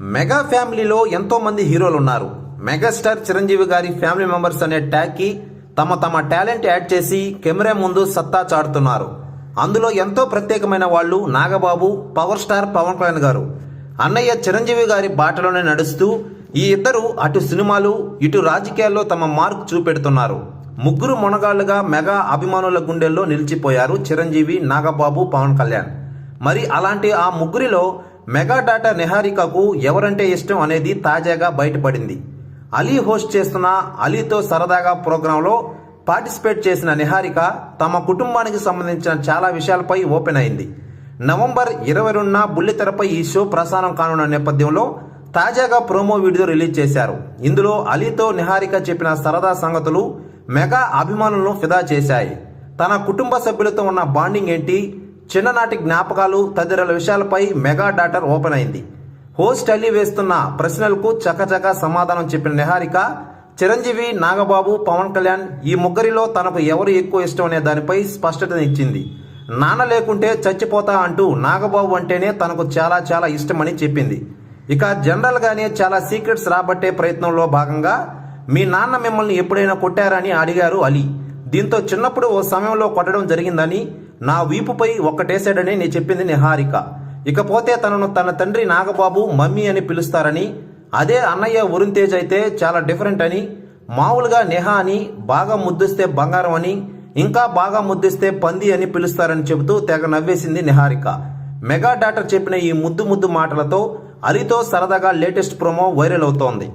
Mega ఫ్యామిలీలో ఎంతో మంది హీరోలు ఉన్నారు. మెగాస్టార్ చిరంజీవి గారి ఫ్యామిలీ మెంబర్స్ అనే ట్యాగ్కి తమ తమ టాలెంట్ యాడ్ చేసి కెమెరా ముందు సత్తా చాటుతున్నారు. అందులో ఎంతో ప్రత్యేకమైన వాళ్ళు నాగబాబు పవర్ స్టార్ పవన్ కళ్యాణ్ గారు. అన్నయ్య చిరంజీవి గారి బాటలోనే నడుస్తూ ఈ ఇద్దరు అటు సినిమాలు ఇటు రాజకీయాల్లో తమ మార్క్ చూపెడుతున్నారు. ముగ్గురు మొనగాళ్ళుగా మెగా అభిమానుల గుండెల్లో నిలిచిపోయారు చిరంజీవి నాగబాబు పవన్ కళ్యాణ్. మరి అలాంటి ఆ ముగ్గురిలో మెగా డాటా నిహారికకు ఎవరంటే ఇష్టం అనేది తాజాగా బయటపడింది. అలీ హోస్ట్ చేస్తున్న అలీతో సరదాగా ప్రోగ్రాంలో పార్టిసిపేట్ చేసిన నిహారిక తమ కుటుంబానికి సంబంధించిన చాలా విషయాలపై ఓపెన్ అయింది. నవంబర్ ఇరవై రెండున బుల్లితెరపై ఈ షో ప్రసారం కానున్న నేపథ్యంలో తాజాగా ప్రోమో వీడియో రిలీజ్ చేశారు. ఇందులో అలీతో నిహారిక చెప్పిన సరదా సంగతులు మెగా అభిమానులను ఫిదా చేశాయి. తన కుటుంబ సభ్యులతో ఉన్న బాండింగ్ ఏంటి? చిన్ననాటి జ్ఞాపకాలు తదితర విషయాలపై మెగా డాటర్ ఓపెన్ అయింది. హోస్ట్ అలీ వేస్తున్న ప్రశ్నలకు చకచక సమాధానం చెప్పిన నిహారిక చిరంజీవి నాగబాబు పవన్ కళ్యాణ్ ఈ ముగ్గురిలో తనకు ఎవరు ఎక్కువ ఇష్టం అనే దానిపై స్పష్టతనిచ్చింది నాన్న లేకుంటే చచ్చిపోతా అంటూ నాగబాబు అంటేనే తనకు చాలా చాలా ఇష్టమని చెప్పింది. ఇక జనరల్గానే చాలా సీక్రెట్స్ రాబట్టే ప్రయత్నంలో భాగంగా మీ నాన్న మిమ్మల్ని ఎప్పుడైనా కొట్టారని అడిగారు అలీ. దీంతో చిన్నప్పుడు ఓ సమయంలో కొట్టడం జరిగిందని నా వీపుపై ఒక్కటేశాడని నేను చెప్పింది నిహారిక. ఇకపోతే తనను తన తండ్రి నాగబాబు మమ్మీ అని పిలుస్తారని అదే అన్నయ్య వరుణ్ తేజ్ అయితే చాలా డిఫరెంట్ అని మామూలుగా నెహా అని బాగా ముద్దిస్తే బంగారం అని ఇంకా బాగా ముద్దిస్తే పంది అని పిలుస్తారని చెబుతూ తెగ నవ్వేసింది నిహారిక. మెగా డాటర్ చెప్పిన ఈ ముద్దు ముద్దు మాటలతో అలీతో సరదాగా లేటెస్ట్ ప్రోమో వైరల్ అవుతోంది.